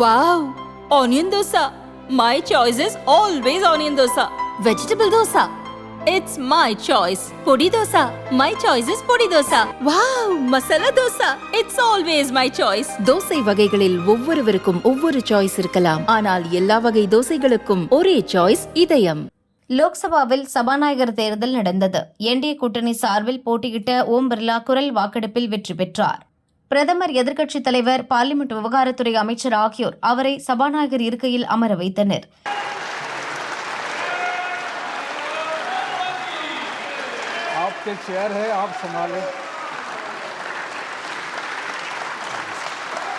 Wow! Onion dosa. My choice is always onion dosa. Vegetable dosa. It's my choice. Podi dosa. My choice is podi dosa. Wow! Masala dosa. It's always my choice. Dosa வகைகளில் ஒவ்வொருவருக்கும் ஒவ்வொரு choice இருக்கலாம் ஆனால் எல்லா வகை தோசைகளுக்கும் ஒரே choice இதயம் லோக்சபாவில் சபாநாயகர் தேர்தல் நடந்தது என்டிஏ கூட்டணி சார்பில் போட்டியிட்ட ஓம் பிர்லா குரல் வாக்கெடுப்பில் வெற்றி பெற்றார் பிரதமர் எதிர்க்கட்சித் தலைவர் பார்லிமெண்ட் விவகாரத்துறை அமைச்சர் ஆகியோர் அவரை சபாநாயகர் இருக்கையில் அமர வைத்தனர் आपके चेयर है आप संभालें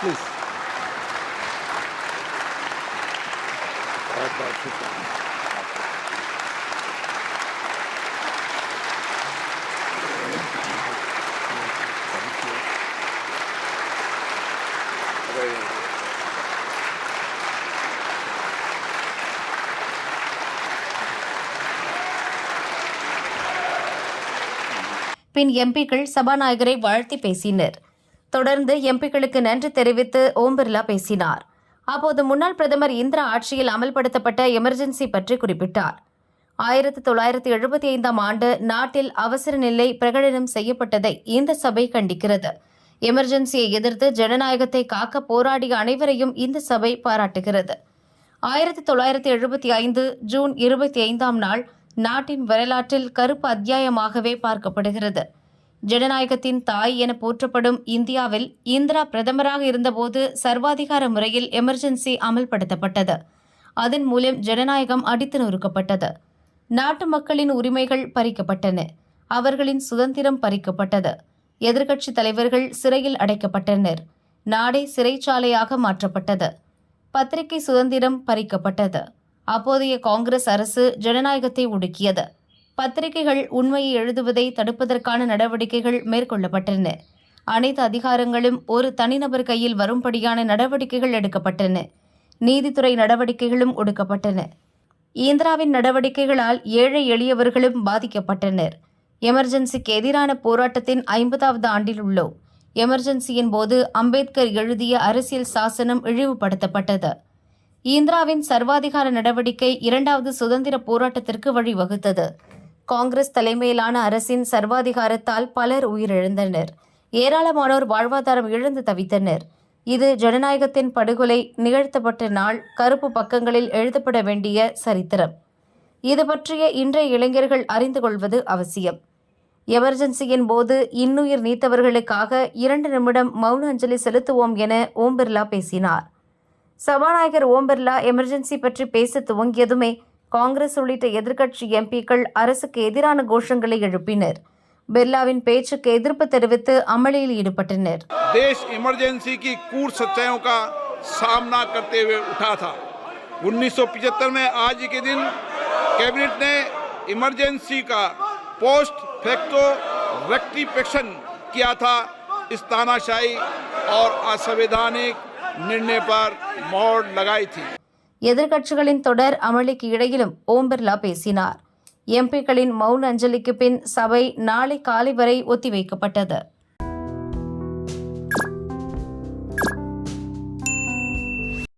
प्लीज பின் எம்பிக்கள் சபாநாயகரை வாழ்த்தி பேசினர். தொடர்ந்து எம்பிக்களுக்கு நன்றி தெரிவித்து ஓம் பிர்லா பேசினார். அப்போது முன்னாள் பிரதமர் இந்திரா ஆட்சியில் அமல்படுத்தப்பட்ட எமர்ஜென்சி பற்றி குறிப்பிட்டார். ஆயிரத்தி தொள்ளாயிரத்தி எழுபத்தி ஐந்தாம் ஆண்டு நாட்டில் அவசர நிலை பிரகடனம் செய்யப்பட்டதை இந்த சபை கண்டிக்கிறது. எமர்ஜென்சியை எதிர்த்து ஜனநாயகத்தை காக்க போராடிய அனைவரையும் இந்த சபை பாராட்டுகிறது. ஆயிரத்தி தொள்ளாயிரத்தி எழுபத்தி ஐந்து ஜூன் இருபத்தி ஐந்தாம் நாள் நாட்டின் வரலாற்றில் கருப்பு அத்தியாயமாகவே பார்க்கப்படுகிறது. ஜனநாயகத்தின் தாய் என போற்றப்படும் இந்தியாவில் இந்திரா பிரதமராக இருந்தபோது சர்வாதிகார முறையில் எமர்ஜென்சி அமல்படுத்தப்பட்டது. அதன் மூலம் ஜனநாயகம் அடித்து நொறுக்கப்பட்டது. நாட்டு மக்களின் உரிமைகள் பறிக்கப்பட்டன. அவர்களின் சுதந்திரம் பறிக்கப்பட்டது. எதிர்க்கட்சி தலைவர்கள் சிறையில் அடைக்கப்பட்டனர். நாடே சிறைச்சாலையாக மாற்றப்பட்டது. பத்திரிகை சுதந்திரம் பறிக்கப்பட்டது. அப்போதைய காங்கிரஸ் அரசு ஜனநாயகத்தை ஒடுக்கியது. பத்திரிகைகள் உண்மையை எழுதுவதை தடுப்பதற்கான நடவடிக்கைகள் மேற்கொள்ளப்பட்டன. அனைத்து அதிகாரங்களும் ஒரு தனிநபர் கையில் வரும்படியான நடவடிக்கைகள் எடுக்கப்பட்டன. நீதித்துறை நடவடிக்கைகளும் ஒடுக்கப்பட்டன. இந்திராவின் நடவடிக்கைகளால் ஏழை எளியவர்களும் பாதிக்கப்பட்டனர். எமர்ஜென்சிக்கு எதிரான போராட்டத்தின் ஐம்பதாவது ஆண்டில் உள்ளோம். எமர்ஜென்சியின் போது அம்பேத்கர் எழுதிய அரசியல் சாசனம் இழிவுபடுத்தப்பட்டது. இந்திராவின் சர்வாதிகார நடவடிக்கை இரண்டாவது சுதந்திர போராட்டத்திற்கு வழிவகுத்தது. காங்கிரஸ் தலைமையிலான அரசின் சர்வாதிகாரத்தால் பலர் உயிரிழந்தனர். ஏராளமானோர் வாழ்வாதாரம் இழந்து தவித்தனர். இது ஜனநாயகத்தின் படுகொலை நிகழ்த்தப்பட்ட நாள் கருப்பு பக்கங்களில் எழுதப்பட வேண்டிய சரித்திரம். இது பற்றிய இன்றைய இளைஞர்கள் அறிந்து கொள்வது அவசியம். எமர்ஜென்சியின் போது இன்னுயிர் நீத்தவர்களுக்காக இரண்டு நிமிடம் மௌன அஞ்சலி செலுத்துவோம் என ஓம் பிர்லா பேசினார். சபாநாயகர் ஓம் பிர்லா எமர்ஜென்சி பற்றி பேச துவங்கியதுமே காங்கிரஸ் உள்ளிட்ட எதிர்க்கட்சி எம்பிக்கள் அரசுக்கு எதிரான கோஷங்களை எழுப்பினர் பிர்லாவின் பேச்சுக்கு எதிர்ப்பு தெரிவித்து அமளியில் ஈடுபட்டனர் देश इमरजेंसी की कूट सच्चाइयों का सामना करते हुए उठा था 1975 में आज ही के दिन कैबिनेट ने इमरजेंसी का पोस्ट फैक्टो रेक्टिफिकेशन किया था इस तानाशाही और असंवैधानिक નિર્ણય પર મોડ લગાઈ થી எதிர்க்கட்சிகளின் தொடர் அமளிக்கு இடையிலும் ஓம் பிர்லா பேசினார். எம்பிக்களின் மவுன அஞ்சலிக்கு பின் சபை நாளை காலை வரை ஒத்திவைக்கப்பட்டது.